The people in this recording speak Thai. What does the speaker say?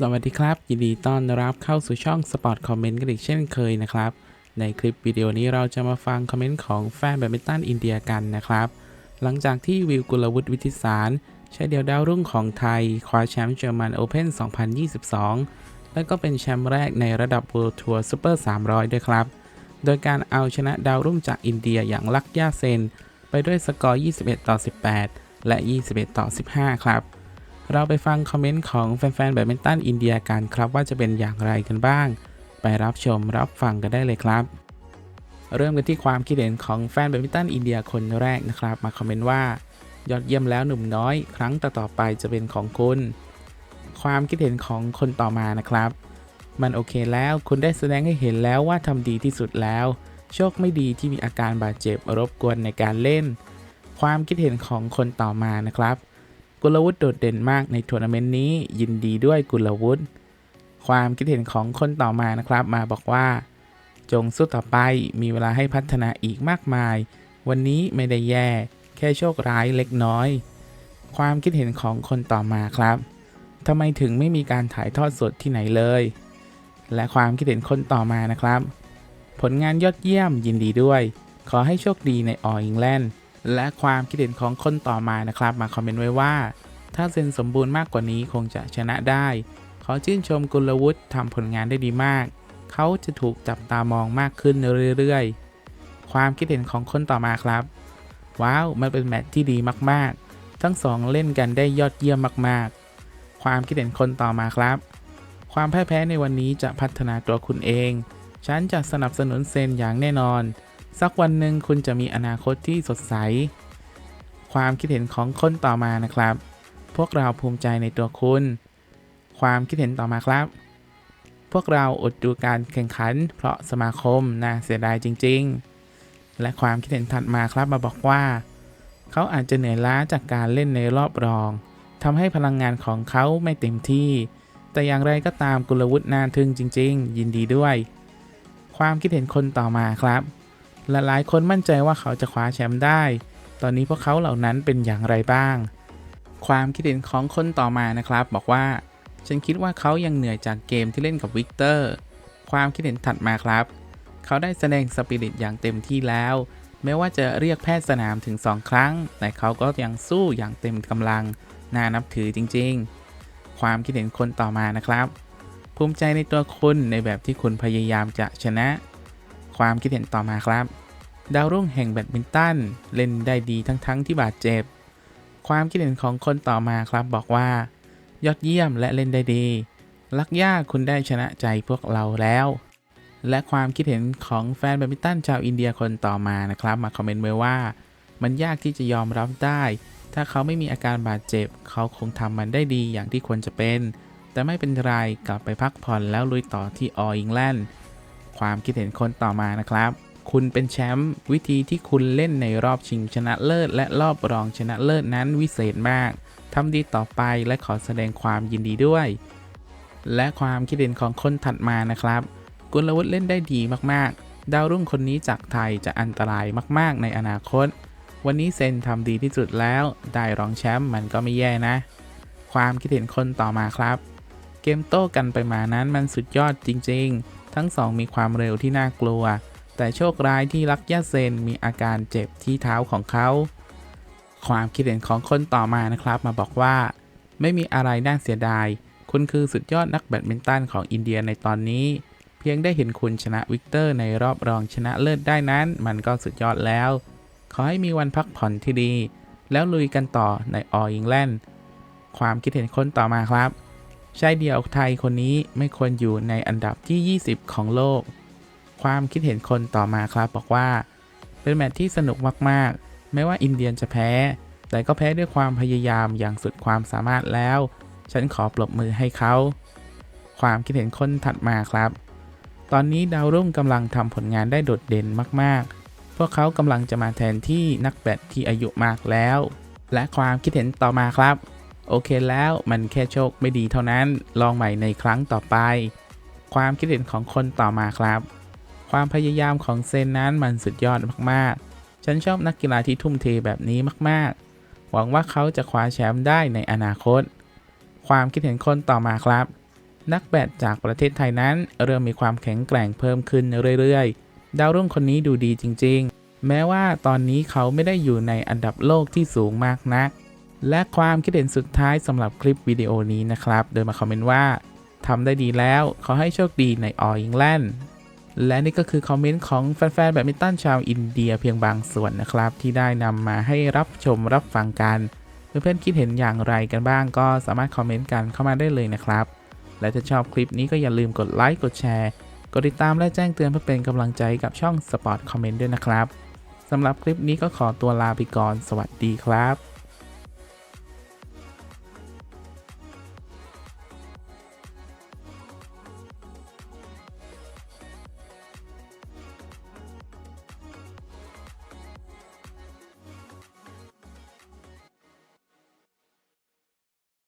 สวัสดีครับ ยินดีต้อนรับเข้าสู่ช่อง Sport Comment กันอีกเช่นเคยนะครับ ในคลิปวิดีโอนี้เราจะมาฟังคอมเมนต์ของแฟนแบดมินตันอินเดียกันนะครับ หลังจากที่วิวกุลวุฒิวิทิสารใช้เดียวดาวรุ่งของไทย คว้าแชมป์เจอร์มันโอเพน2022 และก็เป็นแชมป์แรกในระดับ World Tour Super 300 ด้วยครับ โดยการเอาชนะดาวรุ่งจากอินเดียอย่างลักย่าเซน ไปด้วยสกอร์ 21 ต่อ 18 และ 21 ต่อ 15 ครับ เราไปฟังคอมเมนต์ของแฟนๆแบดมินตันอินเดียกันครับว่าจะเป็นอย่างไรกันบ้าง ไปรับชมรับฟังกันได้เลยครับ เริ่มกันที่ความคิดเห็นของแฟนแบดมินตันอินเดียคนแรกนะครับ มาคอมเมนต์ว่ายอดเยี่ยมแล้วหนุ่มน้อย ครั้งต่อๆไปจะเป็นของคุณ ความคิดเห็นของคนต่อมานะครับ มันโอเคแล้วคุณได้แสดงให้เห็นแล้วว่าทำดีที่สุดแล้ว โชคไม่ดีที่มีอาการบาดเจ็บรบกวนในการเล่น ความคิดเห็นของคนต่อมานะครับ กุลวุฒิโดดเด่นมากในทัวร์นาเมนต์นี้ ยินดีด้วยกุลวุฒิความคิดเห็นของคนต่อมานะครับ มาบอกว่า จงสู้ต่อไปมีเวลาให้พัฒนาอีกมากมาย วันนี้ไม่ได้แย่ แค่โชคร้ายเล็กน้อย ความคิดเห็นของคนต่อมาครับทำไมถึงไม่มีการถ่ายทอดสดที่ไหนเลย และความคิดเห็นคนต่อมานะครับ ผลงานยอดเยี่ยมยินดีด้วย ขอให้โชคดีในอออิงแลนด์ และความคิดเห็นของคนต่อมานะครับ มาคอมเมนต์ไว้ว่า ถ้าเซนสมบูรณ์มากกว่านี้คงจะชนะได้ ขอชื่นชมกุลวุฒิทำผลงานได้ดีมาก เขาจะถูกจับตามองมากขึ้นเรื่อยๆ ความคิดเห็นของคนต่อมาครับ ว้าว มันเป็นแมตช์ที่ดีมากๆ ทั้งสองเล่นกันได้ยอดเยี่ยมมากๆ ความคิดเห็นคนต่อมาครับ ความแพ่ายแพ้ในวันนี้จะพัฒนาตัวคุณเอง ฉันจะสนับสนุนเซนอย่างแน่นอน สักวันหนึ่งคุณจะมีอนาคตที่สดใส ความคิดเห็นของคนต่อมานะครับ พวกเราภูมิใจในตัวคุณ ความคิดเห็นต่อมาครับ พวกเราอดดูการแข่งขัน เพราะสมาคมน่าเสียดายจริง ๆ และความคิดเห็นถัดมาครับมาบอกว่า เขาอาจจะเหนื่อยล้าจากการเล่นในรอบรองทำให้พลังงานของเขาไม่เต็มที่ แต่อย่างไรก็ตามกุลวุฒิน่าทึ่งจริง ๆ ยินดีด้วย ความคิดเห็นคนต่อมาครับ และหลายคนมั่นใจว่าเขาจะคว้าแชมป์ได้ ตอนนี้พวกเขาเหล่านั้นเป็นอย่างไรบ้าง ความคิดเห็นของคนต่อมานะครับ บอกว่า ฉันคิดว่าเขายังเหนื่อยจากเกมที่เล่นกับวิกเตอร์ ความคิดเห็นถัดมาครับ เขาได้แสดงสปิริตอย่างเต็มที่แล้ว แม้ว่าจะเรียกแพทย์สนามถึง 2 ครั้ง แต่เขาก็ยังสู้อย่างเต็มกำลัง น่านับถือจริง ๆ ความคิดเห็นคนต่อมานะครับ ภูมิใจในตัวคุณในแบบที่คุณพยายามจะชนะ ความคิดเห็นต่อมาครับ ดาวรุ่งแห่งแบดมินตันเล่นได้ดีทั้งๆทที่บาดเจ็บ ความคิดเห็นของคนต่อมาครับบอกว่า ยอดเยี่ยมและเล่นได้ดี ลักย่าคุณได้ชนะใจพวกเราแล้ว และความคิดเห็นของแฟนแบดมินตันชาวอินเดียคนต่อมานะครับ มาคอมเมนต์ไว้ว่า มันยากที่จะยอมรับได้ ถ้าเขาไม่มีอาการบาดเจ็บ เขาคงทำมันได้ดีอย่างที่ควรจะเป็น แต่ไม่เป็นไรกลับไปพักผ่อนแล้วลุยต่อที่อออิงแลนด์ ความคิดเห็นคนต่อมานะครับ คุณเป็นแชมป์วิธีที่คุณเล่นในรอบชิงชนะเลิศ และรอบรองชนะเลิศนั้นวิเศษมากทำดีต่อไปและขอแสดงความยินดีด้วย และความคิดเห็นของคนถัดมานะครับ กุลวุฒิเล่นได้ดีมากๆ ดาวรุ่งคนนี้จากไทยจะอันตรายมาก ๆ ในอนาคต วันนี้เซนทำดีที่สุดแล้ว ได้รองแชมป์มันก็ไม่แย่นะ ความคิดเห็นคนต่อมาครับ เกมโต้กันไปมานั้นมันสุดยอดจริง ๆ ทั้งสองมีความเร็วที่น่ากลัว แต่โชคร้ายที่ลักยาเซนมีอาการเจ็บที่เท้าของเขา ความคิดเห็นของคนต่อมานะครับมาบอกว่า ไม่มีอะไรน่าเสียดาย คุณคือสุดยอดนักแบดมินตันของอินเดียในตอนนี้ เพียงได้เห็นคุณชนะวิกเตอร์ในรอบรองชนะเลิศได้นั้น มันก็สุดยอดแล้ว ขอให้มีวันพักผ่อนที่ดี แล้วลุยกันต่อในอออิงแลนด์ความคิดเห็นคนต่อมาครับ ชายเดี่ยวไทยคนนี้ไม่ควรอยู่ในอันดับที่ 20 ของโลก ความคิดเห็นคนต่อมาครับบอกว่า เป็นแมตช์ที่สนุกมากๆ ไม่ว่าอินเดียจะแพ้ แต่ก็แพ้ด้วยความพยายามอย่างสุดความสามารถแล้ว ฉันขอปรบมือให้เขา ความคิดเห็นคนถัดมาครับ ตอนนี้ดาวรุ่งกำลังทำผลงานได้โดดเด่นมากๆ พวกเขากำลังจะมาแทนที่นักแบดที่อายุมากแล้ว และความคิดเห็นต่อมาครับ โอเคแล้วมันแค่โชคไม่ดีเท่านั้นลองใหม่ในครั้งต่อไป ความคิดเห็นของคนต่อมาครับ ความพยายามของเซนนั้นมันสุดยอดมากๆ ฉันชอบนักกีฬาที่ทุ่มเทแบบนี้มากๆ หวังว่าเขาจะคว้าแชมป์ได้ในอนาคต ความคิดเห็นคนต่อมาครับ นักแบดจากประเทศไทยนั้น เริ่มมีความแข็งแกร่งเพิ่มขึ้นเรื่อยๆ ดาวรุ่งคนนี้ดูดีจริง ๆ แม้ว่าตอนนี้เขาไม่ได้อยู่ในอันดับโลกที่สูงมากนัก และความคิดเห็นสุดท้ายสำหรับคลิปวิดีโอนี้นะครับ โดยมาคอมเมนต์ว่าทำได้ดีแล้วขอให้โชคดีในออ l ิงแลนด์และนี่ก็คือคอมเมนต์ของแฟนๆแบดมินตันชาวอินเดียเพียงบางส่วนนะครับ ที่ได้นำมาให้รับชมรับฟังกันเพื่อนๆคิดเห็นอย่างไรกันบ้างก็สามารถคอมเมนต์กันเข้ามาได้เลยนะครับ และถ้าชอบคลิปนี้ก็อย่าลืมกดไลค์กดแชร์กดติดตามและแจ้งเตือนเพื่อเป็นกำลังใจกับช่อง Sport Comment ด้วยนะครับสำหรับคลิปนี้ก็ขอตัวลาไปก่อน สวัสดีครับ